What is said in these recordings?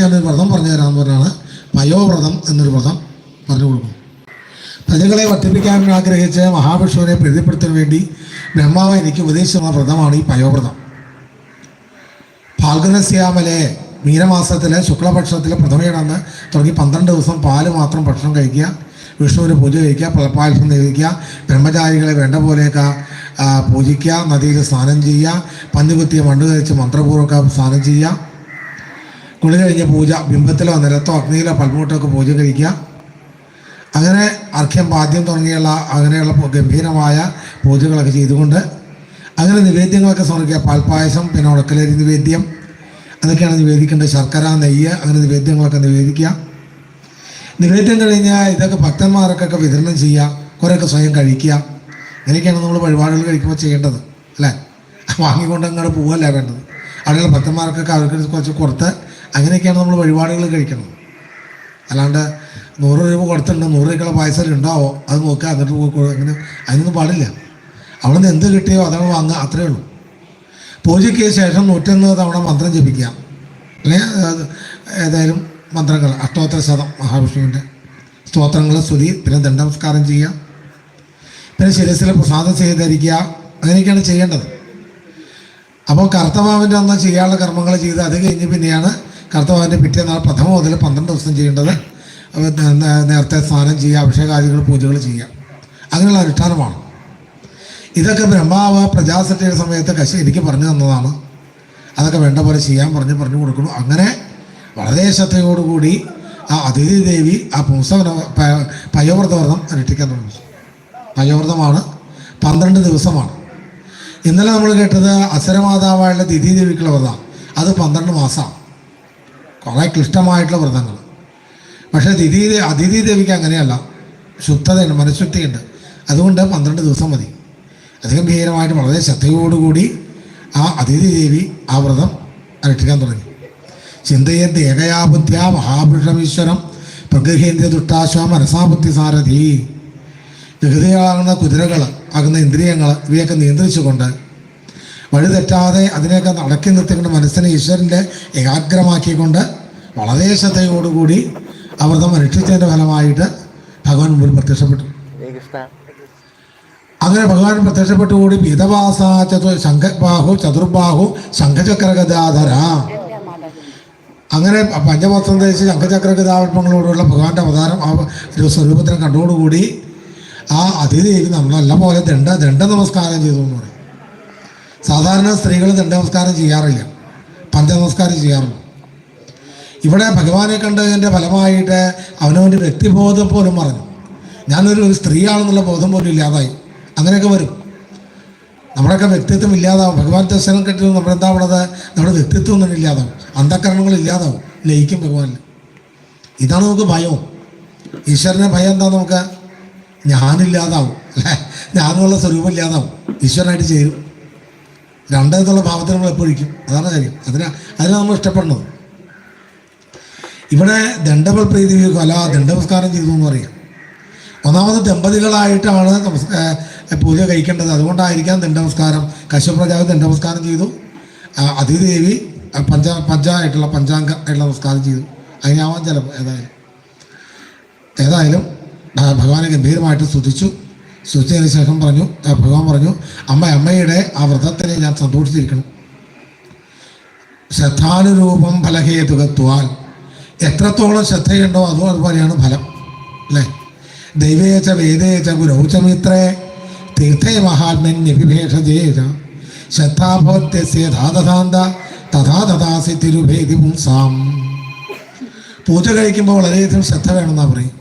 ഞാനൊരു വ്രതം പറഞ്ഞു തരാമെന്ന് പറഞ്ഞാണ് പയോവ്രതം എന്നൊരു വ്രതം പറഞ്ഞു കൊടുക്കും. പ്രജകളെ വർദ്ധിപ്പിക്കാൻ ആഗ്രഹിച്ച് മഹാവിഷ്ണുവിനെ പ്രീതിപ്പെടുത്താൻ വേണ്ടി ബ്രഹ്മാവ് എനിക്ക് ഉപദേശിച്ചുള്ള വ്രതമാണ് ഈ പയോവ്രതം. ഫാൽഗുനശ്യാമലെ മീനമാസത്തിലെ ശുക്ലപക്ഷത്തിലെ പ്രഥമയിടന്ന് തുടങ്ങി പന്ത്രണ്ട് ദിവസം പാൽ മാത്രം ഭക്ഷണം കഴിക്കുക വിഷ്ണുവിന് പൂജ കഴിക്കുക പ്രപ്പാൽസം നിയോഗിക്കുക ബ്രഹ്മചാരികളെ വേണ്ട പോലെയൊക്കെ പൂജിക്കുക നദിയിൽ സ്നാനം ചെയ്യുക പന്നുകുത്തിയ മണ്ണ് കഴിച്ച് മന്ത്രപൂർവമൊക്കെ സ്നാനം ചെയ്യുക കുളി കഴിഞ്ഞ പൂജ ബിംബത്തിലോ നിലത്തോ അഗ്നിയിലോ പൽമൂട്ടോ ഒക്കെ പൂജ കഴിക്കുക. അങ്ങനെ അർഘ്യം പാദ്യം തുടങ്ങിയുള്ള അങ്ങനെയുള്ള ഗംഭീരമായ പൂജകളൊക്കെ ചെയ്തുകൊണ്ട് അങ്ങനെ നിവേദ്യങ്ങളൊക്കെ സമർപ്പിക്കുക. പാൽപ്പായസം പിന്നെ ഉടക്കലേരി നിവേദ്യം അതൊക്കെയാണ് നിവേദിക്കേണ്ടത്. ശർക്കര നെയ്യ് അങ്ങനെ നിവേദ്യങ്ങളൊക്കെ നിവേദിക്കുക. നിവേദ്യം കഴിഞ്ഞാൽ ഇതൊക്കെ ഭക്തന്മാർക്കൊക്കെ വിതരണം ചെയ്യുക കുറേയൊക്കെ സ്വയം കഴിക്കുക. ഇങ്ങനെയൊക്കെയാണ് നമ്മൾ വഴിപാടുകൾ കഴിക്കുമ്പോൾ ചെയ്യേണ്ടത് അല്ലേ? വാങ്ങിക്കൊണ്ട് അങ്ങോട്ട് പോവല്ല വേണ്ടത്. അവിടെയുള്ള ഭക്തന്മാർക്കൊക്കെ അവർക്ക് കുറച്ച് കൊടുത്ത് അങ്ങനെയൊക്കെയാണ് നമ്മൾ വഴിപാടുകൾ കഴിക്കുന്നത്. അല്ലാണ്ട് നൂറ് രൂപ കൊടുത്തിട്ടുണ്ട് നൂറ് രൂപയ്ക്കുള്ള പായസം ഉണ്ടാവോ? അത് നോക്കുക എന്നിട്ട് അങ്ങനെ അതിനൊന്നും പാടില്ല. അവിടെ നിന്ന് എന്ത് കിട്ടിയോ അതാണ് വാങ്ങുക അത്രയേ ഉള്ളൂ. പൂജയ്ക്ക് ശേഷം നൂറ്റൊന്ന് തവണ മന്ത്രം ജപിക്കുക. അല്ലെങ്കിൽ ഏതായാലും മന്ത്രങ്ങൾ അഷ്ടോത്തര ശതം മഹാവിഷ്ണുവിന്റെ സ്തോത്രങ്ങൾ സ്തുതി പിന്നെ ദണ്ഡനമസ്കാരം ചെയ്യുക. പിന്നെ ശിരസിൽ പ്രസാദം ചെയ്തിരിക്കുക അങ്ങനെയൊക്കെയാണ് ചെയ്യേണ്ടത്. അപ്പോൾ കർത്തഭാവിന്റെ അന്ന് ചെയ്യാനുള്ള കർമ്മങ്ങൾ ചെയ്ത് അത് കഴിഞ്ഞ് പിന്നെയാണ് കർത്തവാവിന്റെ നാൾ പ്രഥമ മുതൽ പന്ത്രണ്ട് ദിവസം ചെയ്യേണ്ടത് നേരത്തെ സ്നാനം ചെയ്യുക അഭിഷേകാദികൾ പൂജകൾ ചെയ്യുക. അങ്ങനെയുള്ള അനുഷ്ഠാനമാണ്. ഇതൊക്കെ ബ്രഹ്മാവ് പ്രജാസത്തിയുടെ സമയത്ത് കശി എനിക്ക് പറഞ്ഞു തന്നതാണ്. അതൊക്കെ വേണ്ട പോലെ ചെയ്യാൻ പറഞ്ഞ് പറഞ്ഞു കൊടുക്കണം അങ്ങനെ വളരെ ശ്രദ്ധയോടുകൂടി ആ അതിഥി ദേവി ആ പുംസവന പ- പയോവ്രതവ്രതം അനുഷ്ഠിക്കാൻ തുടങ്ങി. പയോവ്രതമാണ് പന്ത്രണ്ട് ദിവസമാണ്. ഇന്നലെ നമ്മൾ കേട്ടത് അസുരമാതാവായുള്ള ദിതി ദേവിക്കുള്ള വ്രതം. അത് പന്ത്രണ്ട് മാസമാണ്. കുറേ ക്ലിഷ്ടമായിട്ടുള്ള വ്രതങ്ങൾ. പക്ഷേ തിഥി അതിഥി ദേവിക്ക് അങ്ങനെയല്ല. ശുദ്ധതയുണ്ട് മനഃശുദ്ധിയുണ്ട്. അതുകൊണ്ട് പന്ത്രണ്ട് ദിവസം മതി. അധികം അതിഗംഭീരമായിട്ട് വളരെ ശ്രദ്ധയോടുകൂടി ആ അതിഥി ദേവി ആ വ്രതം അനുഷ്ഠിക്കാൻ തുടങ്ങി. ചിന്തയന്ത് ഏകയാബുദ്ധ്യ മഹാപുരുഷമീശ്വരം പ്രഗൃഹേന്ദ്ര ദുഷ്ടാശ്വ മനസാബുദ്ധി സാരഥി വികൃതികളാകുന്ന കുതിരകൾ ആകുന്ന ഇന്ദ്രിയങ്ങൾ ഇവയൊക്കെ നിയന്ത്രിച്ചുകൊണ്ട് വഴി തെറ്റാതെ അതിനെയൊക്കെ നടക്കി നിർത്തിക്കൊണ്ട് മനസ്സിനെ ഈശ്വരന്റെ ഏകാഗ്രമാക്കിക്കൊണ്ട് വളരെ ശ്രദ്ധയോടുകൂടി അവർത്തം അനുഷ്ഠിച്ചതിന്റെ ഫലമായിട്ട് ഭഗവാൻ മുമ്പിൽ പ്രത്യക്ഷപ്പെട്ടു. അങ്ങനെ ഭഗവാൻ പ്രത്യക്ഷപ്പെട്ടുകൂടി പീതവാസ ചതു ശംഖബാഹു ചതുർബാഹു ശംഖചക്രഗദാധര. അങ്ങനെ പഞ്ചവസ്ത്രം ധരിച്ച് ശംഖചക്രഗദാപങ്ങളോടുള്ള ഭഗവാന്റെ അവതാരം ആ ഒരു സ്വരൂപത്തിനെ കണ്ടോടുകൂടി ആ അതിഥി നമ്മളെല്ലാം പോലെ ദണ്ഡ ദണ്ഡ നമസ്കാരം ചെയ്തു എന്ന് പറയും. സാധാരണ സ്ത്രീകൾ ദണ്ഡ നമസ്കാരം ചെയ്യാറില്ല. പഞ്ചനമസ്കാരം ചെയ്യാറുള്ളൂ ഇവിടെ ഭഗവാനെ കണ്ടതിന്റെ ഫലമായിട്ട് അവനവന്റെ വ്യക്തിബോധം പോലും പറഞ്ഞു ഞാനൊരു സ്ത്രീയാണെന്നുള്ള ബോധം പോലും ഇല്ലാതായി. അങ്ങനെയൊക്കെ വരും. നമ്മുടെയൊക്കെ വ്യക്തിത്വം ഇല്ലാതാവും. ഭഗവാൻ ദർശനം കിട്ടുന്നത് നമ്മളെന്താ ഉള്ളത്? നമ്മുടെ വ്യക്തിത്വം ഒന്നും ഇല്ലാതാവും. അന്ധകരണങ്ങൾ ഇല്ലാതാവും. ലയിക്കും ഭഗവാനിൽ. ഇതാണ് നമുക്ക് ഭയവും ഈശ്വരനെ ഭയം എന്താ നമുക്ക്? ഞാനില്ലാതാവും. അല്ലേ ഞാനുള്ള സ്വരൂപം ഇല്ലാതാവും. ഈശ്വരനായിട്ട് ചേരും. രണ്ടെന്നുള്ള ഭാവത്തിൽ നമ്മൾ എപ്പോഴിക്കും അതാണ് കാര്യം. അതിന് അതിനെ നമ്മൾ ഇഷ്ടപ്പെടുന്നത്. ഇവിടെ ദണ്ഡവൽ പ്രീതി കൊല ദണ്ഡനമസ്കാരം ചെയ്തു എന്ന് പറയാം. ഒന്നാമത് ദമ്പതികളായിട്ടാണ് പൂജ കഴിക്കേണ്ടത്. അതുകൊണ്ടായിരിക്കാം ദണ്ഡനമസ്കാരം കശ്യപ്രജാവ് ദണ്ഡനമസ്കാരം ചെയ്തു. അതിദേവി പഞ്ച പഞ്ചായിട്ടുള്ള പഞ്ചാംഗ ആയിട്ടുള്ള നമസ്കാരം ചെയ്തു. അതിനാവാൻ ചിലപ്പോൾ ഏതായാലും. ഏതായാലും ഭഗവാനെ ഗംഭീരമായിട്ട് സ്തുതിച്ചു. സ്തുതിച്ചതിന് ശേഖം പറഞ്ഞു ഭഗവാൻ പറഞ്ഞു അമ്മ അമ്മയുടെ ആ വ്രതത്തിനെ ഞാൻ സന്തോഷിച്ചിരിക്കണം. ശ്രദ്ധാനുരൂപം ഫലഹേതുകത്വാൽ എത്രത്തോളം ശ്രദ്ധയുണ്ടോ അതും അതുപോലെയാണ് ഫലം. അല്ലേ? ദൈവേച്ച വേദേച്ച ഗുരൗചമിത്രേ തീർത്ഥേ മഹാത്മന്യഭിഭേഷജേച്ച ശ്രദ്ധാഭവത്യസ്യ തഥാ തഥാസി തിരുഭേദി പുംസാം. പൂജ കഴിക്കുമ്പോൾ വളരെയധികം ശ്രദ്ധ വേണമെന്നാണ് പറയും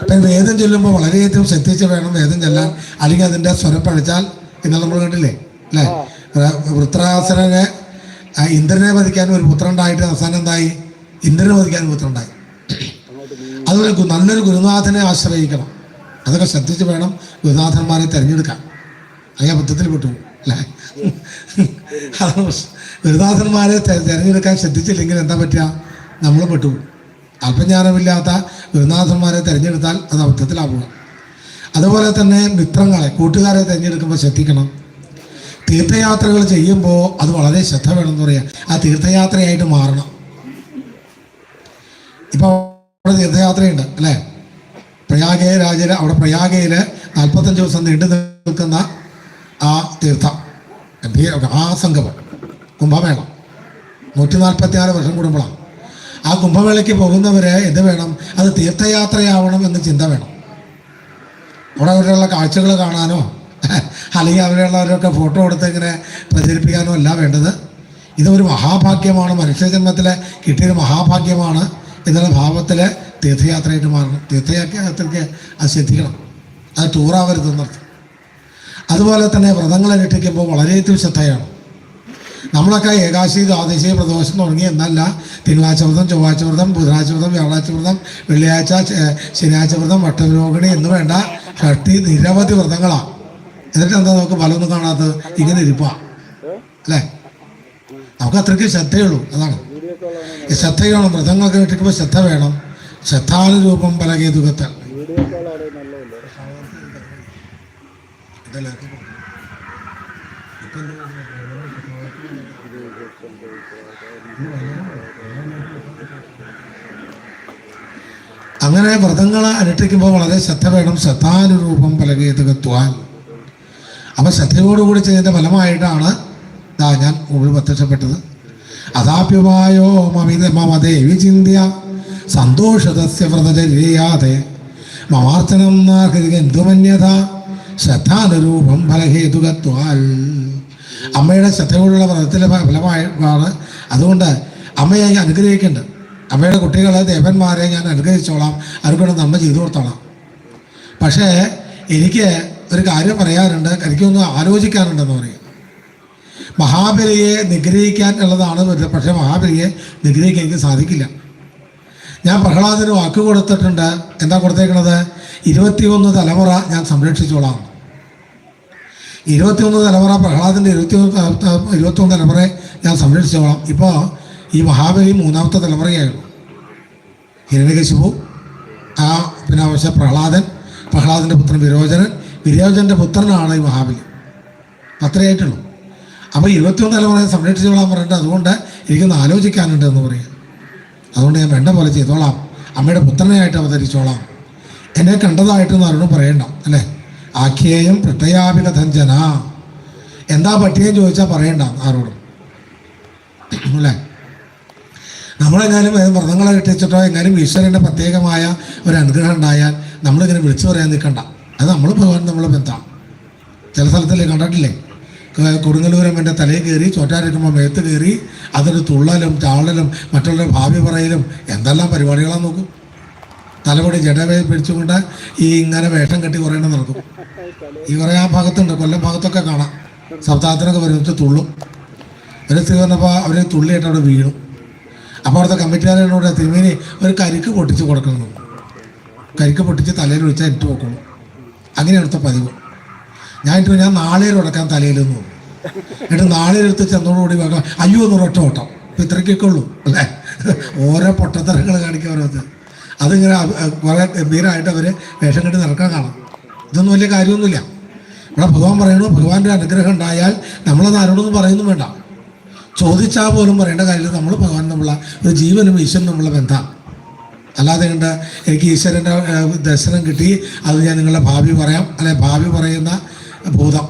ഇപ്പം വേദം ചൊല്ലുമ്പോൾ വളരെയധികം ശ്രദ്ധിച്ച് വേണം വേദം ചെല്ലാൻ. അല്ലെങ്കിൽ അതിന്റെ സ്വരം പഠിച്ചാൽ ഇന്നലെ നമ്മൾ കണ്ടില്ലേ? അല്ലേ? വൃത്രാസുരനെ ഇന്ദ്രനെ വധിക്കാൻ ഒരു പുത്രൻ ഉണ്ടായിട്ട് അവസാനം എന്തായി? ഇന്ദ്രനെ വധിക്കാൻ പുത്രം പുത്രൻ ഉണ്ടായി. അതുപോലെ നല്ലൊരു ഗുരുനാഥനെ ആശ്രയിക്കണം. അതൊക്കെ ശ്രദ്ധിച്ച് വേണം ഗുരുനാഥന്മാരെ തിരഞ്ഞെടുക്കാൻ. അല്ലെങ്കിൽ അബദ്ധത്തിൽ പെട്ടു അല്ലേ. ഗുരുനാഥന്മാരെ തിരഞ്ഞെടുക്കാൻ ശ്രദ്ധിച്ചില്ലെങ്കിൽ എന്താ പറ്റുക? നമ്മൾ പെട്ടു അല്പജ്ഞാനമില്ലാത്ത ഗുരുനാഥന്മാരെ തിരഞ്ഞെടുത്താൽ അത് അബദ്ധത്തിലാവുക. അതുപോലെ തന്നെ മിത്രങ്ങളെ കൂട്ടുകാരെ തിരഞ്ഞെടുക്കുമ്പോൾ ശ്രദ്ധിക്കണം. തീർത്ഥയാത്രകൾ ചെയ്യുമ്പോൾ അത് വളരെ ശ്രദ്ധ വേണമെന്ന് പറയാം. ആ തീർത്ഥയാത്രയായിട്ട് മാറണം. ഇപ്പോൾ അവിടെ തീർത്ഥയാത്രയുണ്ട് അല്ലേ? പ്രയാഗേ രാജ അവിടെ പ്രയാഗയിൽ നാൽപ്പത്തഞ്ച് ദിവസം നീണ്ടു നിൽക്കുന്ന ആ തീർത്ഥം ആ സംഗമം കുംഭമേള. നൂറ്റി നാൽപ്പത്തി ആറ് വർഷം കൂടുമ്പോഴാണ്. ആ കുംഭമേളയ്ക്ക് പോകുന്നവരെ എന്ത് വേണം? അത് തീർത്ഥയാത്രയാവണം എന്ന് ചിന്ത വേണം. അവിടെ അവരുള്ള കാഴ്ചകൾ കാണാനോ അല്ലെങ്കിൽ അവരുള്ളവരൊക്കെ ഫോട്ടോ എടുത്ത് ഇങ്ങനെ പ്രചരിപ്പിക്കാനോ അല്ല വേണ്ടത്. ഇതൊരു മഹാഭാഗ്യമാണ്. മനുഷ്യജന്മത്തിൽ കിട്ടിയൊരു മഹാഭാഗ്യമാണ്. എന്നുള്ള ഭാവത്തിൽ തീർത്ഥയാത്രയായിട്ട് മാറണം. തീർത്ഥയാത്രയ്ക്ക് അത് ശ്രദ്ധിക്കണം. അത് ടൂറാവരുതെന്നർത്ഥം അതുപോലെ തന്നെ വ്രതങ്ങൾ അനുഷ്ഠിക്കുമ്പോൾ വളരെയധികം ശ്രദ്ധയാണ്. നമ്മളൊക്കെ ഏകാശി ദ്വാദശി പ്രദോഷം തുടങ്ങി എന്നല്ല. തിങ്കളാഴ്ച വ്രതം ചൊവ്വാഴ്ച വ്രതം ബുധനാഴ്ച വ്രതം വ്യാഴാഴ്ച വ്രതം വെള്ളിയാഴ്ച ശനിയാഴ്ച വ്രതം വട്ടരോഹിണി എന്ന് വേണ്ട ഷഷ്ടി നിരവധി വ്രതങ്ങളാണ് എന്നിട്ട് എന്താ നമുക്ക് ഫലമൊന്നും കാണാത്തത്? ഇങ്ങനെ ഇരിപ്പാ. അല്ലേ? നമുക്ക് അത്രയ്ക്ക് ശ്രദ്ധയുള്ളൂ. അതാണ്. ഈ ശ്രദ്ധ വേണം വ്രതങ്ങളൊക്കെ കിട്ടിക്കുമ്പോൾ ശ്രദ്ധ വേണം. ശ്രദ്ധാനുരൂപം പലകേതുകത്തൽ അങ്ങനെ വ്രതങ്ങളെ അനുഷ്ഠിക്കുമ്പോൾ വളരെ ശ്രദ്ധ വേണം. ശ്രദ്ധാനുരൂപം പലകേതുകത്വാൻ. അപ്പം ശ്രദ്ധയോടുകൂടി ചെയ്തതിന്റെ ഫലമായിട്ടാണ് ഇതാ ഞാൻ ഉള്ളിൽ പ്രത്യക്ഷപ്പെട്ടത്. അതാപ്യമായോ മമിത മമ ദേവി ചിന്ത്യ. സന്തോഷതസ്യ വ്രതചര്യാതെ. മമാർച്ചനം എന്തുമന്യത? ശ്രദ്ധാനുരൂപം ഫലഹേതുകത്വാൽ അമ്മയുടെ ശ്രദ്ധയോടുള്ള വ്രതത്തിലെ ഫലമായിട്ടാണ്. അതുകൊണ്ട് അമ്മയെ ഞാൻ അനുഗ്രഹിക്കുന്നുണ്ട് അമ്മയുടെ കുട്ടികളെ ദേവന്മാരെ ഞാൻ അനുഗ്രഹിച്ചോളാം. അവർക്കൂടെ നന്മ ചെയ്തു കൊടുത്തോളാം. പക്ഷേ എനിക്ക് ഒരു കാര്യം പറയാനുണ്ട്. എനിക്കൊന്ന് ആലോചിക്കാനുണ്ടെന്ന് പറയും. മഹാബലിയെ നിഗ്രഹിക്കാൻ ഉള്ളതാണ് പക്ഷേ മഹാബലിയെ നിഗ്രഹിക്കാൻ എനിക്ക് സാധിക്കില്ല. ഞാൻ പ്രഹ്ലാദിന് വാക്ക് കൊടുത്തിട്ടുണ്ട്. എന്താ കൊടുത്തേക്കണത്? ഇരുപത്തിയൊന്ന് തലമുറ ഞാൻ സംരക്ഷിച്ചോളാം. ഇരുപത്തിയൊന്ന് തലമുറ പ്രഹ്ലാദിന്റെ ഇരുപത്തിയൊന്ന് ഇരുപത്തിയൊന്ന് തലമുറയെ ഞാൻ സംരക്ഷിച്ചോളാം. ഇപ്പോൾ ഈ മഹാബലി മൂന്നാമത്തെ തലമുറയായിരുന്നു. ഹിരണ്യകശിപു ആ പിന്നെ പക്ഷേ പ്രഹ്ലാദൻ പ്രഹ്ലാദന്റെ പുത്രൻ വിരോചനൻ വിരോചന്റെ പുത്രനാണ് ഈ മഹാബലി അത്രയായിട്ടുള്ളൂ അപ്പോൾ ഇരുപത്തിയൊന്ന് തലമുറയെ സംരക്ഷിച്ചോളാൻ പറഞ്ഞിട്ട് അതുകൊണ്ട് എനിക്കൊന്ന് ആലോചിക്കാനുണ്ട് എന്ന് പറയും അതുകൊണ്ട് ഞാൻ വേണ്ട പോലെ ചെയ്തോളാം. അമ്മയുടെ പുത്രനായിട്ട് അവതരിച്ചോളാം. എന്നെ കണ്ടതായിട്ടൊന്നും ആരോടും പറയണ്ട അല്ലേ? ആഖ്യേയം പ്രത്യയാപിക ധഞ്ജന എന്താ പറ്റിയെന്ന് ചോദിച്ചാൽ പറയണ്ട ആരോടും. അല്ലേ? നമ്മളെങ്ങാനും മൃഗങ്ങളെ കിട്ടിച്ചിട്ടോ എങ്ങാനും ഈശ്വരന്റെ പ്രത്യേകമായ ഒരു അനുഗ്രഹം ഉണ്ടായാൽ നമ്മളിങ്ങനെ വിളിച്ചു പറയാൻ നിൽക്കണ്ട. അത് നമ്മൾ ഭഗവാൻ നമ്മളെ ബന്ധമാണ്. ചില സ്ഥലത്തല്ലേ കണ്ടിട്ടില്ലേ? ക- കൊടുങ്ങല്ലൂരം എന്റെ തലയിൽ കയറി ചോറ്റാരിക്കുമ്പോൾ മേത്ത് കയറി അതൊരു തുള്ളലും ചാളലും മറ്റുള്ളവരുടെ ഭാവി പറയലും എന്തെല്ലാം പരിപാടികളാണ് നോക്കും. തലമുടി ജഡവേ പിടിച്ചുകൊണ്ട് ഈ ഇങ്ങനെ വേഷം കെട്ടി കുറേ നടക്കും. ഈ കുറേ ആ ഭാഗത്തുണ്ട് കൊല്ലം ഭാഗത്തൊക്കെ കാണാം. സപ്താഹത്തിനൊക്കെ വരുന്നിട്ട് തുള്ളും. ഒരു സ്ത്രീ വന്നപ്പോൾ അവർ തുള്ളിയായിട്ട് അവിടെ വീണു. അപ്പോൾ അവിടുത്തെ കമ്മിറ്റിക്കാരോട് തിരുമേനി ഒരു കരിക്ക് പൊട്ടിച്ച് കൊടുക്കണം. കരിക്ക് പൊട്ടിച്ച് തലയിൽ ഒഴിച്ചാൽ ഇട്ട് നോക്കണം അങ്ങനെ അടുത്ത പതിവ്. ഞാൻ ഇട്ട് ഞാൻ നാളെ ഉടക്കാൻ തലയിൽ നിന്ന് എന്നിട്ട് നാളെ എടുത്ത് ചെന്നോടുകൂടി വെക്കാം അയ്യോ എന്ന് ഒറ്റ ഓട്ടം. ഇപ്പം ഇത്രയ്ക്കൊക്കെ ഉള്ളൂ അല്ലേ? ഓരോ പൊട്ടത്തരങ്ങൾ കാണിക്കുക ഓരോരുത്തർ അതിങ്ങനെ കുറേ ഗംഭീരമായിട്ട് അവർ വേഷം കെട്ടി നടക്കാൻ കാണാം. ഇതൊന്നും വലിയ കാര്യമൊന്നുമില്ല. ഇവിടെ ഭഗവാൻ പറയണു ഭഗവാന്റെ അനുഗ്രഹം ഉണ്ടായാൽ നമ്മളത് ആരോടൊന്നും പറയുന്നു വേണ്ട. ചോദിച്ചാൽ പോലും പറയേണ്ട കാര്യമില്ല. നമ്മൾ ഭഗവാൻ നമ്മളെ ഒരു ജീവനും ഈശ്വരനും നമ്മളെ ബന്ധം. അല്ലാതെ കണ്ട് എനിക്ക് ഈശ്വരന്റെ ദർശനം കിട്ടി. അത് ഞാൻ നിങ്ങളുടെ ഭാവി പറയാം. അല്ലെ ഭാവി പറയുന്ന ഭൂതം.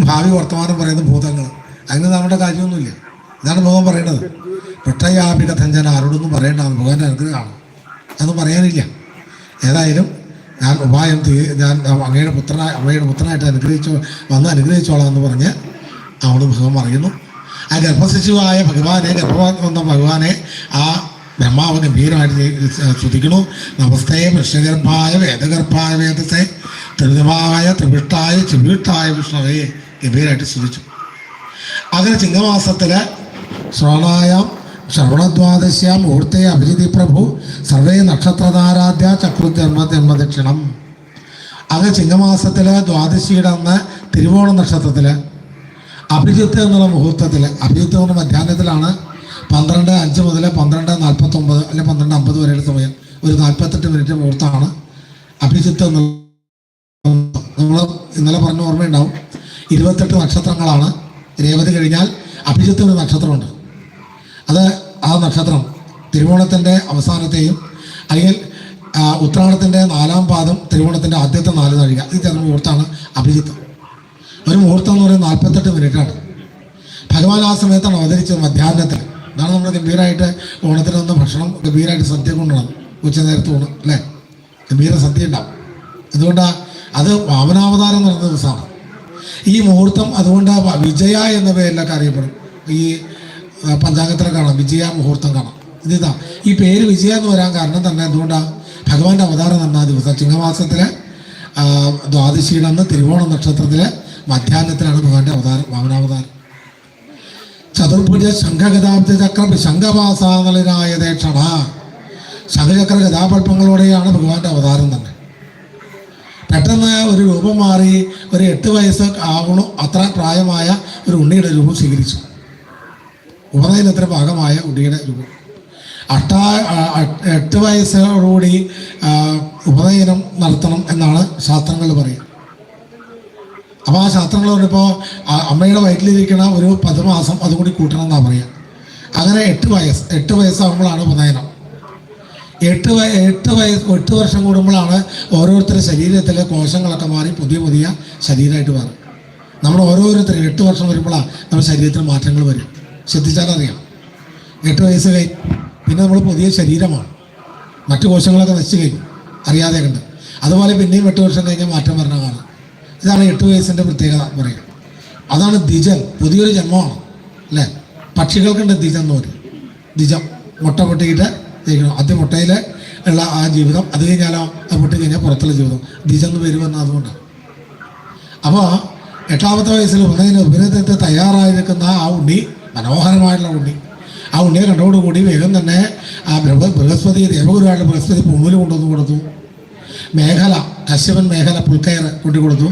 ഭാവി വർത്തമാനം പറയുന്ന ഭൂതങ്ങൾ. അങ്ങനെ നമ്മുടെ കാര്യമൊന്നുമില്ല. ഇതാണ് ഭഗവാൻ പറയേണ്ടത്. പെട്ടയാപിക ധഞ്ചന ആരോടൊന്നും പറയേണ്ടതാണ് ഭഗവാന്റെ അനുഗ്രഹമാണ്. അതൊന്നും പറയാനില്ല. ഏതായാലും ഞാൻ ഉപായം ഞാൻ അങ്ങയുടെ പുത്രനായ അമ്മയുടെ പുത്രനായിട്ട് അനുഗ്രഹിച്ചു വന്ന് അനുഗ്രഹിച്ചോളാം എന്ന് പറഞ്ഞ് അവിടെ ഭഗവാൻ പറയുന്നു. ആ ഗർഭശിശുവായ ഭഗവാനെ ഗർഭവാക്കി വന്ന ഭഗവാനെ ആ ബ്രഹ്മാവ് ഗംഭീരമായിട്ട് സ്തുതിക്കണു നമസ്തേ വൃഷഗർഭായ വേദഗർഭായ വേദത്തെ ത്രിതമായ ത്രിവിഷ്ടായ ചിവിഷ്ടായ വിഷ്ണുവെ ഗംഭീരമായിട്ട് സ്തുതിച്ചു. അങ്ങനെ ചിങ്ങമാസത്തിൽ ശ്രവണായാം ശ്രവണദ്വാദശ്യാം മുഹൂർത്തെ അഭിജിതി പ്രഭു സർവേ നക്ഷത്രധാരാധ്യ ചക്രുജന്മ ജന്മദക്ഷിണം അങ്ങനെ ചിങ്ങമാസത്തിൽ ദ്വാദശിയുടെ അന്ന് തിരുവോണ നക്ഷത്രത്തിൽ അഭിജിത്ത് എന്നുള്ള മുഹൂർത്തത്തിൽ അഭിജിത്ത് എന്ന മധ്യാഹ്നത്തിലാണ് പന്ത്രണ്ട് അഞ്ച് മുതൽ പന്ത്രണ്ട് നാൽപ്പത്തൊമ്പത് അല്ലെങ്കിൽ പന്ത്രണ്ട് അമ്പത് വരെയുള്ള സമയം ഒരു നാൽപ്പത്തെട്ട് മിനിറ്റ് മുഹൂർത്തമാണ് അഭിജിത്ത് എന്നുള്ള നമ്മൾ ഇന്നലെ പറഞ്ഞ ഓർമ്മയുണ്ടാവും. ഇരുപത്തെട്ട് നക്ഷത്രങ്ങളാണ്. രേവതി കഴിഞ്ഞാൽ അഭിജിത്ത് ഒരു നക്ഷത്രമുണ്ട്. അത് ആ നക്ഷത്രം തിരുവോണത്തിന്റെ അവസാനത്തെയും അല്ലെങ്കിൽ ഉത്രാണത്തിന്റെ നാലാം പാദം തിരുവോണത്തിന്റെ ആദ്യത്തെ നാല് നാഴിക ഇത് ചേർന്ന മുഹൂർത്തമാണ് അഭിജിത്ത്. ഒരു മുഹൂർത്തം എന്ന് പറയുന്നത് നാൽപ്പത്തെട്ട് മിനിറ്റാണ്. ഭഗവാൻ ആ സമയത്താണ് അവതരിച്ചത് മധ്യാഹ്നത്തിൽ. അതാണ് നമ്മൾ ഗംഭീരമായിട്ട് ഓണത്തിന് വന്ന ഭക്ഷണം. ഗംഭീരമായിട്ട് സദ്യ കൊണ്ടുവരണം. ഉച്ച നേരത്ത് ഊണ് അല്ലേ? ഗംഭീര സദ്യ ഉണ്ടാവും. എന്തുകൊണ്ടാണ് അത് വാമനാവതാരം എന്ന് പറയുന്ന ദിവസമാണ്. ഈ മുഹൂർത്തം അതുകൊണ്ട് വിജയ എന്ന പേരിലൊക്കെ അറിയപ്പെടും. ഈ പഞ്ചാംഗത്തിലെ കാണാം. വിജയ മുഹൂർത്തം കാണാം. ഇതിതാ ഈ പേര് വിജയ എന്ന് വരാൻ കാരണം തന്നെ എന്തുകൊണ്ടാണ് ഭഗവാന്റെ അവതാരം നടന്ന ദിവസം ചിങ്ങമാസത്തിലെ ദ്വാദശിയുടെ അന്ന് തിരുവോണ നക്ഷത്രത്തിലെ മധ്യാഹ്നത്തിലാണ് ഭഗവാന്റെ അവതാരം വാമനാവതാരം. ചതുർഭുജ ശംഖഗതാബ്ദ ചക്ര ശംഖവാസാനലനായ ക്ഷണ ശംഖചക്ര കഥാപൽപ്പങ്ങളോടെയാണ് ഭഗവാന്റെ അവതാരം തന്നെ. പെട്ടെന്ന് ഒരു രൂപം മാറി ഒരു എട്ട് വയസ്സ് ആവണു അത്ര പ്രായമായ ഒരു ഉണ്ണിയുടെ രൂപം സ്വീകരിച്ചു. ഉപനയനത്തിന് ഭാഗമായ ഉണ്ണിയുടെ രൂപം. അഷ്ടാ എട്ട് വയസ്സോടുകൂടി ഉപനയനം നടത്തണം എന്നാണ് ശാസ്ത്രങ്ങൾ പറയുന്നത് അപ്പോൾ ആ ശാസ്ത്രങ്ങൾ പറഞ്ഞപ്പോൾ അമ്മയുടെ വയറ്റിലിരിക്കണ ഒരു പത്ത് മാസം അതുകൂടി കൂട്ടണം എന്നാണ് പറയുക അങ്ങനെ എട്ട് വയസ്സ് എട്ട് വയസ്സാകുമ്പോഴാണ് ഉപനയനം. എട്ട് എട്ട് വയസ്സ് എട്ട് വർഷം കൂടുമ്പോഴാണ് ഓരോരുത്തരുടെ ശരീരത്തിലെ കോശങ്ങളൊക്കെ മാറി പുതിയ പുതിയ ശരീരമായിട്ട് മാറും നമ്മൾ ഓരോരുത്തരും എട്ട് വർഷം വരുമ്പോഴാണ് നമ്മുടെ ശരീരത്തിൽ മാറ്റങ്ങൾ വരും ശ്രദ്ധിച്ചാലറിയാം എട്ട് വയസ്സ് കഴിഞ്ഞ് പിന്നെ നമ്മൾ പുതിയ ശരീരമാണ്. മറ്റു കോശങ്ങളൊക്കെ നശിച്ചു കഴിഞ്ഞു. അറിയാതെ കണ്ട് അതുപോലെ പിന്നെയും എട്ട് വർഷം കഴിഞ്ഞാൽ മാറ്റം വരണമാണ് ഇതാണ് എട്ട് വയസ്സിന്റെ പ്രത്യേകത പറയുക അതാണ് ദ്വിജൻ പുതിയൊരു ജന്മമാണ് അല്ലേ? പക്ഷികൾക്കുണ്ട് ദ്വിജം എന്ന് പറയും. ദ്വിജം മുട്ട പൊട്ടിയിട്ട് ജയിക്കണം ആദ്യം മുട്ടയിൽ ഉള്ള ആ ജീവിതം അത് കഴിഞ്ഞാലോ അത് പൊട്ടി കഴിഞ്ഞാൽ പുറത്തുള്ള ജീവിതം. ദ്വിജം എന്ന് പേര് വന്നത് അതുകൊണ്ടാണ്. അപ്പോൾ എട്ടാമത്തെ വയസ്സിൽ ഉന്നതിന് ഉപനയനത്തിന് തയ്യാറായി നിൽക്കുന്ന ആ ഉണ്ണി മനോഹരമായിട്ടുള്ള ഉണ്ണി ആ ഉണ്ണിയെ കണ്ടോടുകൂടി വേഗം തന്നെ ആ ബ്രഹ്മ ബൃഹസ്പതി ദേവഗുരുവായിട്ട് ബൃഹസ്പതി പൂവിൽ കൊണ്ടുവന്ന് കൊടുത്തു. മേഖല കശ്യപൻ മേഖല പുൽക്കയർ കൊണ്ടു കൊടുത്തു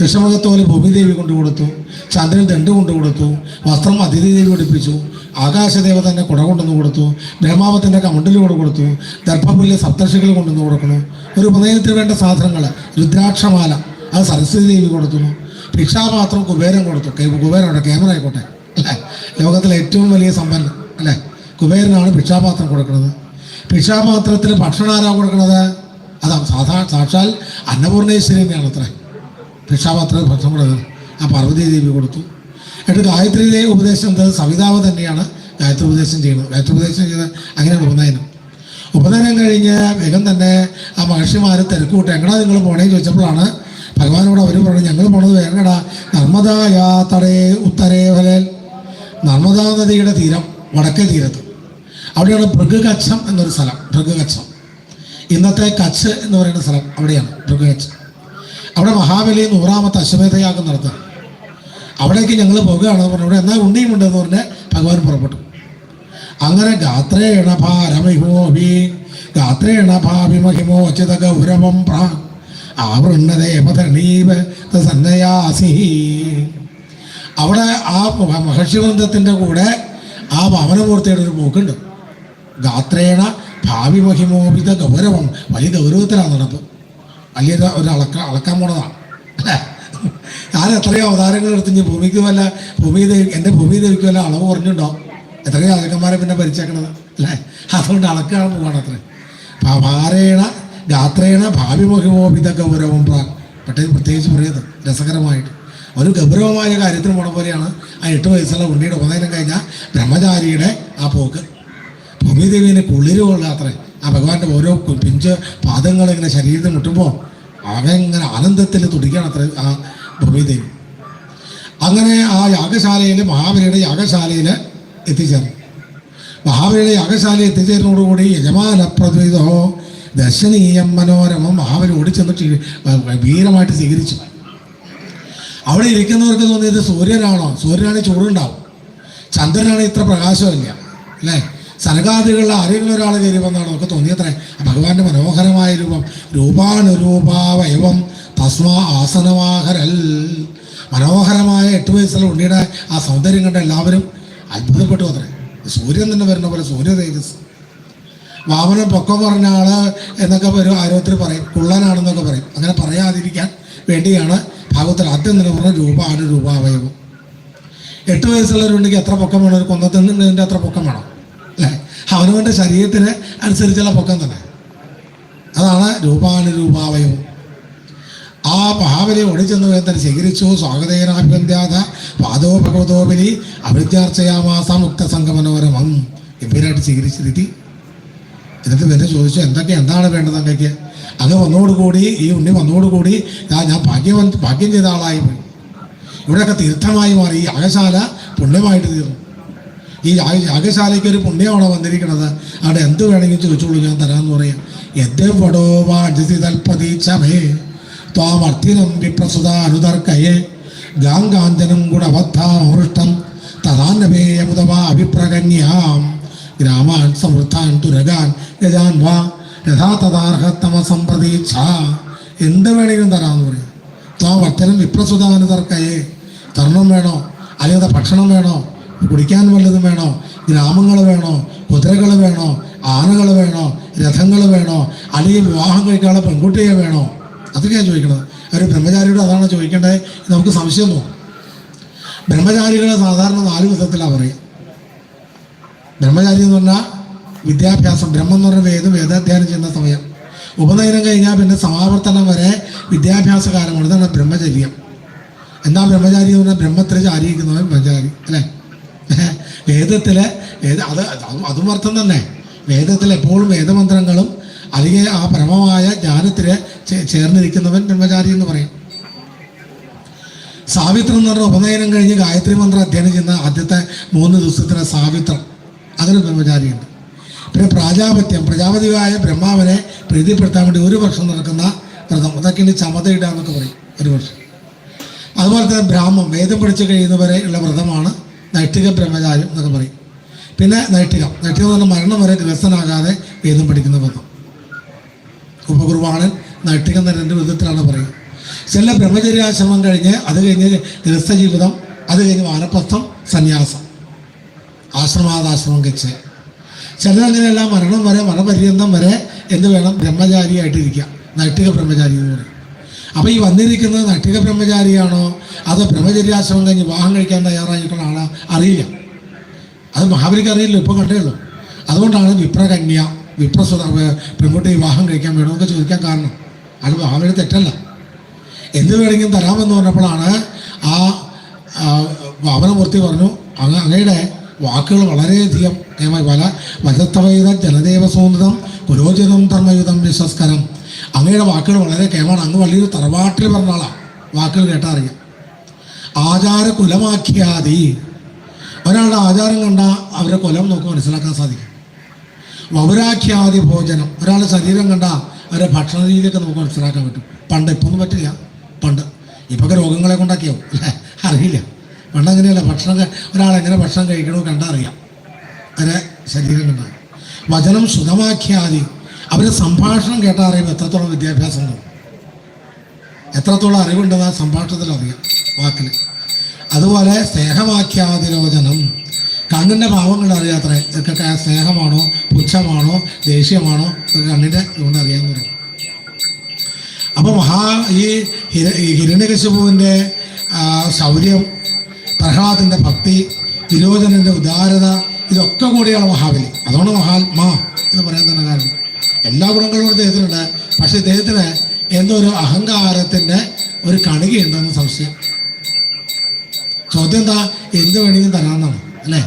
കൃഷ്ണമൃഗത്തോൽ ഭൂമിദേവി കൊണ്ടു കൊടുത്തു ചന്ദ്രൻ ദണ്ട് കൊണ്ടു കൊടുത്തു വസ്ത്രം അതിഥിദേവി പഠിപ്പിച്ചു ആകാശദേവ തന്നെ കുട കൊണ്ടുവന്ന് കൊടുത്തു ബ്രഹ്മാവത്തിന്റെ കമണ്ടിൽ കൊണ്ട് കൊടുത്തു ദർഭപുല്ല് സപ്തർഷികൾ കൊണ്ടുവന്ന് കൊടുക്കുന്നു. ഒരു ഉപനയനത്തിന് വേണ്ട സാധനങ്ങൾ രുദ്രാക്ഷമാല അത് സരസ്വതി ദേവി കൊടുക്കുന്നു ഭിക്ഷാപാത്രം കുബേരം കൊടുത്തു. കെ- കുബേരനുണ്ട് ക്യാമറ ആയിക്കോട്ടെ. അല്ലേ? ലോകത്തിലെ ഏറ്റവും വലിയ സമ്പന്നം അല്ലേ? കുബേരനാണ് ഭിക്ഷാപാത്രം കൊടുക്കുന്നത്. ഭിക്ഷാപാത്രത്തിന് ഭക്ഷണം ആരാ കൊടുക്കുന്നത്? അതാണ് സാധാ സാക്ഷാൽ അന്നപൂർണേശ്വരി തന്നെയാണ് അത്ര ഭിക്ഷാപാത്രത്തിൽ ഭക്ഷണം കൊടുക്കുന്നത് ആ പാർവതി ദേവി കൊടുത്തു. എന്നിട്ട് ഗായത്രി ദേവി ഉപദേശം എന്തത് സവിതാവ് തന്നെയാണ് ഗായത്രി ഉപദേശം ചെയ്യുന്നത്. ഗായത്രി ഉപദേശം ചെയ്ത് അങ്ങനെയാണ് ഉപനയനം. ഉപനയനം കഴിഞ്ഞ് വേഗം തന്നെ ആ മഹർഷിമാർ കൂട്ടി എങ്ങടാ നിങ്ങൾ പോണേന്ന് ചോദിച്ചപ്പോഴാണ് ഭഗവാനോട് അവർ പറഞ്ഞു ഞങ്ങൾ പോണത് വേറെടാ നർമ്മദായാ തടേ ഉത്തരേ വലൽ നർമ്മദാ നദിയുടെ തീരം വടക്കേ തീരത്ത്. അവിടെയാണ് ഭൃഗകച്ഛം എന്നൊരു സ്ഥലം. ഭൃഗകച്ഛം. ഇന്നത്തെ കച്ച് എന്ന് പറയുന്ന സ്ഥലം അവിടെയാണ് ഭൃഗകച്ച്. അവിടെ മഹാബലി നൂറാമത്തെ അശ്വമേധയാഗം നടത്തുക. അവിടേക്ക് ഞങ്ങൾ പോകുകയാണെന്ന് പറഞ്ഞു അവിടെ എന്നാ ഉണ്ണിയും ഉണ്ടെന്ന് പറഞ്ഞ് ഭഗവാൻ പുറപ്പെട്ടു. അങ്ങനെ ഗാത്രേണ ഭാരമിഹോഭി ഗാത്രേണ ഭാഭിമഹിമോ ഗൗരവം പ്രാ ആവൃണ്ണദേവതണീവ സന്നയാസി അവിടെ ആ മഹർഷിവൃന്ദത്തിന്റെ കൂടെ ആ ഭവനമൂർത്തിയുടെ ഒരു പോക്കുണ്ട് ഗാത്രേണ ഭാവി മഹിമോപിത ഗൗരവം വലിയ ഗൗരവത്തിലാണ് നടപ്പ്. വലിയ ഒരു അളക്ക അളക്കാൻ പോണതാണ് അല്ലേ? ഞാൻ എത്രയോ അവതാരങ്ങൾ എടുത്ത് ഇനി ഭൂമിക്ക് വല്ല ഭൂമി എന്റെ ഭൂമി ദേവിക്ക് വല്ല അളവ് കുറഞ്ഞുണ്ടോ? എത്രയോ അളക്കന്മാരെ പിന്നെ ഭരിച്ചേക്കണത് അല്ലേ? അതുകൊണ്ട് അളക്കാണ് പോവാണ് അത്ര. ഭാരേണ ഗാത്രേണ ഭാവി മഹിമോപിത ഗൗരവം പ്രാ പെട്ടെന്ന് പ്രത്യേകിച്ച് പറയുന്നത് രസകരമായിട്ട്. ഒരു ഗൗരവമായ കാര്യത്തിന് പോണ പോലെയാണ് ആ എട്ട് വയസ്സുള്ള ഉണ്ണിയുടെ ഉപനയനം കഴിഞ്ഞാൽ ബ്രഹ്മചാരിയുടെ ആ പോക്ക്. ഭൂമിദേവിനെ കുളിരുമുള്ള അത്രേ. ആ ഭഗവാന്റെ ഓരോ പിഞ്ച് പാദങ്ങൾ ഇങ്ങനെ ശരീരത്തിൽ മുട്ടുമ്പോൾ അവൻ ഇങ്ങനെ ആനന്ദത്തിൽ തുടിക്കുകയാണ് അത്ര ആ ഭൂമിദേവി അങ്ങനെ ആ യാഗശാലയിൽ മഹാബലിയുടെ യാഗശാലയിൽ എത്തിച്ചേർന്നു. മഹാബലിയുടെ യാഗശാലയിൽ എത്തിച്ചേരുന്നതോടുകൂടി യജമാന പ്രതിതോ ദർശനീയം മനോരമം മഹാബലി ഓടിച്ചെന്നിട്ട് വീരമായിട്ട് സ്വീകരിച്ചു. അവിടെ ഇരിക്കുന്നവർക്ക് തോന്നിയത് സൂര്യനാണോ? സൂര്യനാണെങ്കിൽ ചൂടുണ്ടാവും. ചന്ദ്രനാണ് ഇത്ര പ്രകാശമില്ല അല്ലേ? സനകാദികളിൽ ആരെങ്കിലും ഒരാൾ കയറി നമുക്ക് തോന്നിയത്രേ. ഭഗവാന്റെ മനോഹരമായ രൂപം. രൂപാനുരൂപാവയവം തസ്മാ ആസനവാഹരൽ മനോഹരമായ എട്ട് വയസ്സുള്ള ഉണ്ണിയുടെ ആ സൗന്ദര്യം കണ്ട എല്ലാവരും അത്ഭുതപ്പെട്ടു അത്രേ. സൂര്യൻ തന്നെ വരുന്ന പോലെ സൂര്യ തേജസ്. വാമനൻ പൊക്കം പറഞ്ഞ ആൾ എന്നൊക്കെ ഒരു ആരോഗ്യത്തിൽ പറയും. കുള്ളനാണെന്നൊക്കെ പറയും. അങ്ങനെ പറയാതിരിക്കാൻ വേണ്ടിയാണ് ഭാഗവത്തിൽ ആദ്യം തന്നെ പറഞ്ഞ രൂപ ആണ് രൂപാവയവം എട്ട് വയസ്സുള്ളവരുണ്ടെങ്കിൽ എത്ര പൊക്കം വേണം? ഒരു കൊന്നത്തിന്റെ അത്ര പൊക്കം വേണം? അല്ലേ അവനവന്റെ ശരീരത്തിന് അനുസരിച്ചുള്ള പൊക്കം തന്നെ. അതാണ് രൂപാനുരൂപാവയം. ആ മഹാബലി ഓടിച്ചെന്ന് വേദന സ്വീകരിച്ചു. സ്വാഗതേനാഭിവന്ധ്യാത പാദോ ഭഗവതോബലി അഭിത്യാർച്ചയാമാസ മുക്ത സംഗമനോരമം എമ്പീരായിട്ട് സ്വീകരിച്ച രീതി എന്നിട്ട് പിന്നെ ചോദിച്ചു എന്തൊക്കെ എന്താണ് വേണ്ടത് അങ്ങക്ക്? അങ്ങ് വന്നോടുകൂടി ഈ ഉണ്ണി വന്നോടുകൂടി ഞാൻ ഞാൻ ഭാഗ്യവൻ ഭാഗ്യം ചെയ്ത ആളായി ഇവിടെയൊക്കെ തീർത്ഥമായി മാറി ഈ അകശാല പുണ്യമായിട്ട് തീർന്നു. ഈ യാഗ- യാഗശാലയ്ക്ക് ഒരു പുണ്യമാണ് വന്നിരിക്കുന്നത് അവിടെ എന്ത് വേണമെങ്കിലും ചോദിച്ചോളൂ ഞാൻ തരാമെന്ന് പറയാം. എന്ത് പടോ വാജി തൽപതി ചമേ ത്വാമർത്തിനം വിപ്രസുത അനുതർക്കയെ ഗാംഗാന്തനം ഗുണബദ്ധാമൃഷ്ടം തഥാന്നപേയമുതവ അഭിപ്രകന്യാം ഗ്രാമാൻ സമൃദ്ധാൻ തുരകാൻ ഗജാൻ വാ യഥാ തഥാർഹത്തമ സമ്പ്രതീക്ഷ എന്ത് വേണമെങ്കിലും തരാമെന്ന് പറയും. ത്വാമർത്തനം വിപ്രസുതാനുതർക്കയെ തരണം വേണോ? അല്ലെങ്കിൽ ഭക്ഷണം വേണോ? കുടിക്കാൻ വല്ലതും വേണോ? ഗ്രാമങ്ങൾ വേണോ? കുതിരകൾ വേണോ? ആനകൾ വേണോ? രഥങ്ങൾ വേണോ? അല്ലെങ്കിൽ വിവാഹം കഴിക്കാനുള്ള പെൺകുട്ടിയെ വേണോ? അതൊക്കെയാണ് ചോദിക്കണത്. ഒരു ബ്രഹ്മചാരിയോട് അതാണ് ചോദിക്കേണ്ടത്. നമുക്ക് സംശയം തോന്നും. ബ്രഹ്മചാരികളെ സാധാരണ നാല് വിധത്തിലാണ് പറയുക. ബ്രഹ്മചാരി എന്ന് പറഞ്ഞാൽ വിദ്യാഭ്യാസം ബ്രഹ്മം എന്ന് പറഞ്ഞ വേദം വേദാധ്യാനം ചെയ്യുന്ന സമയം. ഉപനയനം കഴിഞ്ഞാൽ പിന്നെ സമാവർത്തനം വരെ വിദ്യാഭ്യാസ കാലമാണ് ഇതാണ് ബ്രഹ്മചര്യം. എന്താ ബ്രഹ്മചാരി എന്ന് പറഞ്ഞാൽ ബ്രഹ്മത്തിൽ ചാരിയിരിക്കുന്നവൻ ബ്രഹ്മചാരി അല്ലേ? വേദത്തിലെ വേദ അത് അതും അർത്ഥം തന്നെ. വേദത്തിലെ എപ്പോഴും വേദമന്ത്രങ്ങളും അല്ലെങ്കിൽ ആ പരമമായ ജ്ഞാനത്തിന് ചേർന്നിരിക്കുന്നവൻ ബ്രഹ്മചാരി എന്ന് പറയും. സാവിത്രം എന്ന് പറഞ്ഞ ഉപനയനം കഴിഞ്ഞ് ഗായത്രി മന്ത്രം അധ്യയനം ചെയ്യുന്ന ആദ്യത്തെ മൂന്ന് ദിവസത്തിലെ സാവിത്രം. അങ്ങനെ ബ്രഹ്മചാരിയുണ്ട്. പിന്നെ പ്രാജാപത്യം. പ്രജാപതിയായ ബ്രഹ്മാവനെ പ്രീതിപ്പെടുത്താൻ വേണ്ടി ഒരു വർഷം നടക്കുന്ന വ്രതം. അതൊക്കെയാണ് ചമതയിടുക എന്നൊക്കെ പറയും. ഒരു വർഷം. അതുപോലെ തന്നെ ബ്രാഹ്മം. വേദം പഠിച്ചു കഴിയുന്നവരെ ഉള്ള വ്രതമാണ് നൈഷ്ഠിക ബ്രഹ്മചാര്യം എന്നൊക്കെ പറയും. പിന്നെ നൈഷ്ഠികം നൈഷ്ഠികം എന്ന് പറഞ്ഞാൽ മരണം വരെ ഗൃഹസ്ഥനാകാതെ വേദം പഠിക്കുന്ന വ്രതം. ഉപകുർവാണൻ നൈഷ്ഠികം എന്ന രണ്ട് വിധത്തിലാണ് പറയുക. ചില ബ്രഹ്മചര്യാശ്രമം കഴിഞ്ഞ് അത് കഴിഞ്ഞ് ഗൃഹസ്ഥ ജീവിതം അത് കഴിഞ്ഞ് വാനപ്രസ്ഥം സന്യാസം. ആശ്രമാദാശ്രമം വെച്ച് ചിലരങ്ങനെയല്ല മരണം വരെ മരണപര്യന്തം വരെ എന്ത് വേണം? ബ്രഹ്മചാരിയായിട്ടിരിക്കുക. നൈഷ്ഠിക ബ്രഹ്മചാരി എന്ന് പറയും. അപ്പോൾ ഈ വന്നിരിക്കുന്നത് നട്ടിക ബ്രഹ്മചാരിയാണോ അതോ ബ്രഹ്മചര്യാശ്രമം കഴിഞ്ഞ് വിവാഹം കഴിക്കാൻ തയ്യാറായിട്ടുള്ള ആളാ? അറിയില്ല. അത് മഹാബലിക്ക് അറിയില്ല ഇപ്പം കണ്ടേ അതുകൊണ്ടാണ് വിപ്രകന്യ വിപ്രസ്വത പെൺകുട്ടി വിവാഹം കഴിക്കാൻ വേണമെന്നൊക്കെ ചോദിക്കാൻ കാരണം. അത് മഹാബലി തെറ്റല്ല. എന്ത് വേണമെങ്കിലും തരാമെന്ന് പറഞ്ഞപ്പോഴാണ് ആ വാമനമൂർത്തി പറഞ്ഞു അങ്ങ അങ്ങയുടെ വാക്കുകൾ വളരെയധികം കേമായി പല വജത്തവൈത ജനദേവസൂന്നിതം പുരോചിതം ധർമ്മയുധം വിശ്വസ്കരം. അങ്ങയുടെ വാക്കുകൾ വളരെ കേമാണ് അങ്ങ് വലിയൊരു തറവാട്ടിൽ പറഞ്ഞ ആളാണ് വാക്കുകൾ കേട്ടാ അറിയാം. ആചാര കുലമാക്കിയാതി ഒരാളുടെ ആചാരം കണ്ട അവരെ കുലം നോക്കി മനസ്സിലാക്കാൻ സാധിക്കും. വൗരാഖ്യാതി ഭോജനം. ഒരാളുടെ ശരീരം കണ്ടാൽ അവരെ ഭക്ഷണ രീതിയൊക്കെ നമുക്ക് മനസ്സിലാക്കാൻ പറ്റും. പണ്ട് ഇപ്പം ഒന്നും പറ്റില്ല. പണ്ട് ഇപ്പൊക്കെ രോഗങ്ങളെ കൊണ്ടാക്കിയാവും അല്ലേ? അറിയില്ല. പണ്ട് അങ്ങനെയല്ല. ഭക്ഷണം ഒരാളെങ്ങനെ ഭക്ഷണം കഴിക്കണോ കണ്ടറിയാം അവരെ ശരീരം കണ്ടാൽ വചനം സുഖമാക്കിയാതി അവരെ സംഭാഷണം കേട്ടാൽ അറിയുമ്പോൾ എത്രത്തോളം വിദ്യാഭ്യാസം ഉണ്ടാവും എത്രത്തോളം അറിവുണ്ടെന്ന് ആ സംഭാഷണത്തിൽ അറിയാം വാക്കിൽ അതുപോലെ സ്നേഹവാക്യാതിരോചനം. കണ്ണിന്റെ ഭാവങ്ങൾ അറിയാത്ര. ഇതൊക്കെ സ്നേഹമാണോ പുച്ഛമാണോ ദേഷ്യമാണോ ഇതൊക്കെ കണ്ണിന്റെ ഇതുകൊണ്ട് അറിയാമെന്ന് പറയും അപ്പോൾ മഹാ ഈ ഹിര ഈ ഹിരണ്യകശിപുവിന്റെ ശൗര്യം പ്രഹ്ലാദിന്റെ ഭക്തി വിരോചനന്റെ ഉദാരത ഇതൊക്കെ കൂടിയാണ് മഹാബലി. അതുകൊണ്ട് മഹാത്മാ എന്ന് പറയാൻ തന്നെ കാരണം. എല്ലാ ഗുണങ്ങളും ഇദ്ദേഹത്തിനുണ്ട് പക്ഷെ ഇദ്ദേഹത്തിന് എന്തോ ഒരു അഹങ്കാരത്തിന്റെ ഒരു കണികയുണ്ടെന്ന് സംശയം. ചോദ്യം എന്താ? എന്ത് വേണമെങ്കിലും തരാമെന്നാണ് അല്ലേ?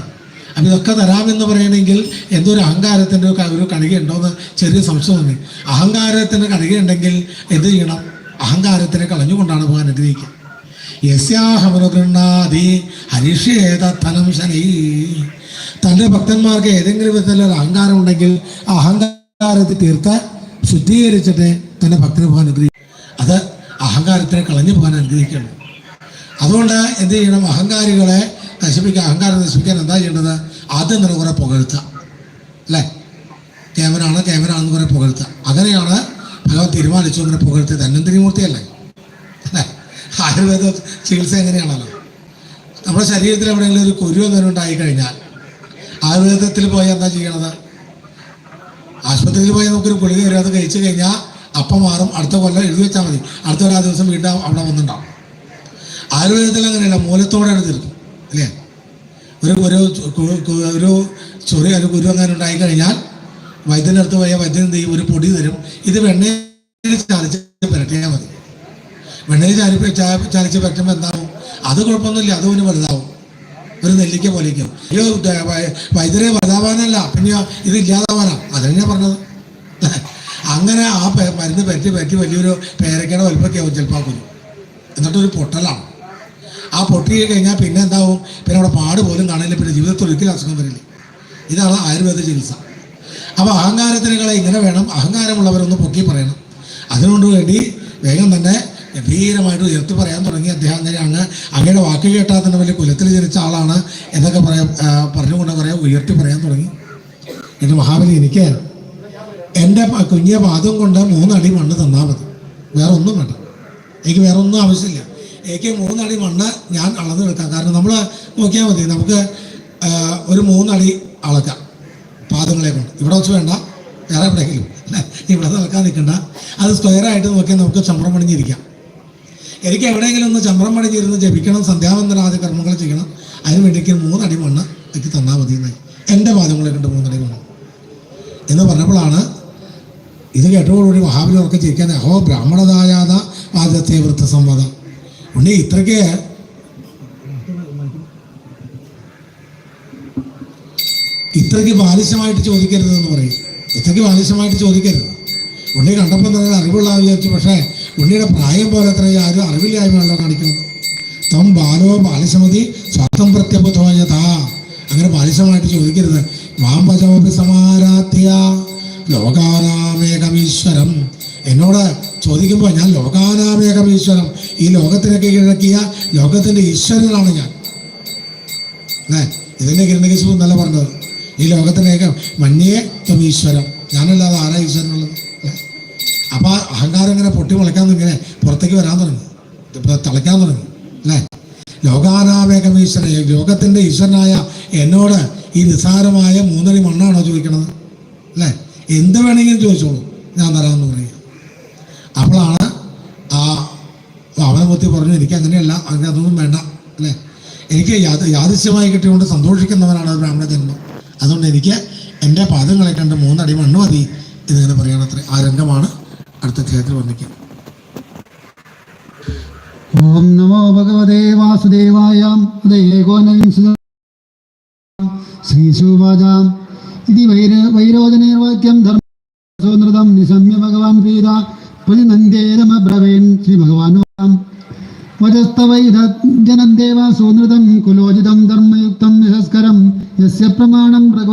അപ്പം ഇതൊക്കെ തരാമെന്ന് പറയണമെങ്കിൽ എന്തൊരു ഒരു അഹങ്കാരത്തിന്റെ ഒരു കണികയുണ്ടോയെന്ന് ചെറിയ സംശയം തോന്നി. അഹങ്കാരത്തിന് കണിക ഉണ്ടെങ്കിൽ എന്ത് ചെയ്യണം? അഹങ്കാരത്തിനെ കളഞ്ഞുകൊണ്ടാണ് പോകാൻ ആഗ്രഹിക്കുക യസ്യാഹമനുഗൃണ്ണാതി ഹരിഷേതനം ശനി. തന്റെ ഭക്തന്മാർക്ക് ഏതെങ്കിലും വിധത്തിലൊരു അഹങ്കാരം ഉണ്ടെങ്കിൽ ആ അഹങ്കാരത്തെ തീർക്കാൻ ശുദ്ധീകരിച്ചിട്ട് തന്നെ ഭക്തന് പോകാൻ അനുഗ്രഹിക്കും. അത് അഹങ്കാരത്തിനെ കളഞ്ഞു പോകാൻ അനുഗ്രഹിക്കണം അതുകൊണ്ട് എന്ത് ചെയ്യണം? അഹങ്കാരികളെ നശിപ്പിക്കാൻ അഹങ്കാരം നശിപ്പിക്കാൻ എന്താ ചെയ്യേണ്ടത്? ആദ്യം തന്നെ കുറെ പുകഴ്ത്തുക. അല്ലേ? കേവനാണ് കേവനാണെന്ന് കുറെ പുകഴ്ത്തുക. അങ്ങനെയാണ് ഭഗവാൻ തീരുമാനിച്ചു അങ്ങനെ പുകഴ്ത്തിയത്. ധന്വന്തിരിമൂർത്തിയല്ലേ? അല്ലേ? ആയുർവേദ ചികിത്സ എങ്ങനെയാണല്ലോ? നമ്മുടെ ശരീരത്തിൽ എവിടെയെങ്കിലും ഒരു കുരു എന്തെങ്കിലും ഉണ്ടായി കഴിഞ്ഞാൽ ആയുർവേദത്തിൽ പോയാൽ എന്താ ചെയ്യണത്? ആശുപത്രിയിൽ പോയി നമുക്കൊരു ഗുളിക വരും അത് കഴിച്ചു കഴിഞ്ഞാൽ അപ്പം മാറും. അടുത്ത കൊല്ലം എഴുതി വെച്ചാൽ മതി. അടുത്ത ഒരാ ദിവസം വീണ്ടും അവിടെ വന്നിട്ടുണ്ടാവും. ആയുർവേദത്തിൽ അങ്ങനെയല്ല മൂലത്തോടെയാണ് തീർക്കും അല്ലേ? ഒരു ഒരു ഒരു ചൊറി ഒരു ഗുരു അങ്ങനെ ഉണ്ടായി കഴിഞ്ഞാൽ വൈദ്യന്റെ അടുത്ത് പോയാൽ വൈദ്യൻ എന്ത് ചെയ്യും? ഒരു പൊടി തരും. ഇത് വെണ്ണയിൽ ചാലിച്ച് പുരട്ടിയാൽ മതി. വെണ്ണയിൽ ചാലി ചാലിച്ച് പുരട്ടുമ്പോൾ എന്താവും? അത് കുഴപ്പമൊന്നുമില്ല അത് ഒരു വലുതാവും. ഒരു നെല്ലിക്ക പോലേക്കും. അയ്യോ ദ- വൈ- വൈദ്യരെ വലുതാവാനല്ല പിന്നെ ഇത് ഇല്ലാതാവാനാ. അതാണ് ഞാൻ പറഞ്ഞത്. അങ്ങനെ ആ മരുന്ന് പറ്റി പറ്റി വലിയൊരു പേരക്കയുടെ വലുപ്പൊക്കെ ആവും ചിലപ്പോൾ കുരു എന്നിട്ടൊരു പൊട്ടലാണ്. ആ പൊട്ടി കഴിഞ്ഞാൽ പിന്നെ എന്താവും? പിന്നെ അവിടെ പാട് പോലും കാണില്ല പിന്നെ ജീവിതത്തിൽ ഒരിക്കലും അസുഖം വരില്ല. ഇതാണ് ആയുർവേദ ചികിത്സ. അപ്പോൾ അഹങ്കാരത്തിനുകളെ ഇങ്ങനെ വേണം. അഹങ്കാരമുള്ളവരൊന്ന് പൊക്കി പറയണം. അതിനുകൊണ്ട് വേണ്ടി വേഗം തന്നെ ഗംഭീരമായിട്ട് ഉയർത്തി പറയാൻ തുടങ്ങി. അദ്ദേഹം അങ്ങനെയാണ് അങ്ങ് അങ്ങയുടെ വാക്ക് കേട്ടാൽ തന്നെ വലിയ കുലത്തിൽ ജനിച്ച ആളാണ് എന്നൊക്കെ പറയാം പറഞ്ഞുകൊണ്ട് പറയാം ഉയർത്തി പറയാൻ തുടങ്ങി. എന്റെ മഹാബലി എനിക്ക് എന്റെ കുഞ്ഞിയ പാദം കൊണ്ട് മൂന്നടി മണ്ണ് തന്നാൽ മതി. വേറെ ഒന്നും വേണ്ട. എനിക്ക് വേറെ ഒന്നും ആവശ്യമില്ല. എനിക്ക് മൂന്നടി മണ്ണ് ഞാൻ അളന്നെടുക്കാം കാരണം നമ്മൾ നോക്കിയാൽ മതി നമുക്ക് ഒരു മൂന്നടി അളക്കാം പാദങ്ങളെ കൊണ്ട്. ഇവിടെ വെച്ച് വേണ്ട വേറെ എവിടെയെങ്കിലും. ഇവിടെ നിൽക്കാൻ നിൽക്കണ്ട. അത് സ്ക്വയറായിട്ട് നോക്കിയാൽ നമുക്ക് ചമ്പ്രം പണിഞ്ഞിരിക്കാം എനിക്ക് എവിടെയെങ്കിലും ഒന്ന് ചമ്രം പണിഞ്ഞിരുന്ന് ജപിക്കണം സന്ധ്യാവന്തനാദി കർമ്മങ്ങൾ ചെയ്യണം അതിന് വേണ്ടി എനിക്ക് മൂന്നടി മണ്ണ് എനിക്ക് തന്നാൽ മതി എന്നായി എന്റെ പാദങ്ങളെ കണ്ട് മൂന്നടി മണ്ണ്. എന്ന് പറഞ്ഞപ്പോഴാണ് ഇത് കേട്ടോടുകൂടി മഹാബലി ഉറക്കെ ചിരിക്കാൻ അഹോ ബ്രാഹ്മണതായാത ആദ്യത്തെ വൃത്തസംവദം ഉണ്ണി ഇത്രയ്ക്ക് ഇത്രയ്ക്ക് ബാലിശമായിട്ട് ചോദിക്കരുത് എന്ന് പറയും. ഇത്രയ്ക്ക് ബാലിശമായിട്ട് ചോദിക്കരുത്. ഉണ്ണി കണ്ടപ്പോൾ തന്നെ അറിവുള്ള വിചാരിച്ചു. പക്ഷേ ഉണ്ണിയുടെ പ്രായം പോലെ അത്ര ആരും അറിവില്ലായ്മയാണല്ലോ കാണിക്കുന്നത്. തം ബാലോ ബാലസമതി സ്വാർത്ഥം പ്രത്യബുദ്ധോയതാ അങ്ങനെ ബാലിശമായിട്ട് ചോദിക്കരുത്. മാം ഭജമപി സമാരാധ്യ ലോകാനാമേകമീശ്വരം എന്നോട് ചോദിക്കുമ്പോൾ ഞാൻ ലോകാനാമേകമീശ്വരം ഈ ലോകത്തിനൊക്കെ കീഴടക്കിയ ലോകത്തിന്റെ ഈശ്വരനാണ് ഞാൻ. അല്ലേ? ഇതിന്റെ കിരണകശിപു എന്നല്ല പറഞ്ഞത്? ഈ ലോകത്തിനേക്ക് മഞ്ഞേ ത്വം ഞാനല്ലാതെ ആരാ ഈശ്വരനുള്ളത്? അപ്പോൾ അഹങ്കാരം ഇങ്ങനെ പൊട്ടി മുളയ്ക്കാൻ ഇങ്ങനെ പുറത്തേക്ക് വരാൻ തുടങ്ങി. തളയ്ക്കാൻ തുടങ്ങി അല്ലേ? ലോകാനാവേഗം ഈശ്വര ലോകത്തിന്റെ ഈശ്വരനായ എന്നോട് ഈ നിസ്സാരമായ മൂന്നടി മണ്ണാണോ ചോദിക്കണത് അല്ലേ? എന്ത് വേണമെങ്കിലും ചോദിച്ചോളൂ. ഞാൻ തരാമെന്ന് പറയുക. അപ്പോഴാണ് ആ അവനമൂർത്തി പറഞ്ഞു എനിക്ക് അങ്ങനെയല്ല അങ്ങനെ അതൊന്നും വേണ്ട അല്ലേ? എനിക്ക് യാദ യാദൃശ്യമായി കിട്ടിയതുകൊണ്ട് സന്തോഷിക്കുന്നവനാണ് ബ്രാഹ്മണ ജന്മം. അതുകൊണ്ട് എനിക്ക് എന്റെ പാദങ്ങളെ കണ്ട് മൂന്നടി മണ്ണ് മതി എന്നിങ്ങനെ പറയണത്രേ. ആ രംഗമാണ് അടുത്ത അധ്യായത്തിൽ വർണിക്കുക ഓം നമോ ഭഗവതേ വാസുദേവായ. ഉദയേകോനവിംശ ശ്രീശുവാചാം ഇതി വൈര വൈരോചനേർവാക്യം ധർമ്മസോനൃതം നിശമ്യ ഭഗവാൻ പ്രീത പ്രതിനന്ദേരമബ്രവേൻ ശ്രീ ഭഗവാൻ വജസ്തവൈധ ജനദേവ സൂനൃതം കുലോചിതം ധർമ്മയുക്തം യശസ്കരം യസ്യ പ്രമാണം ഭഗവത്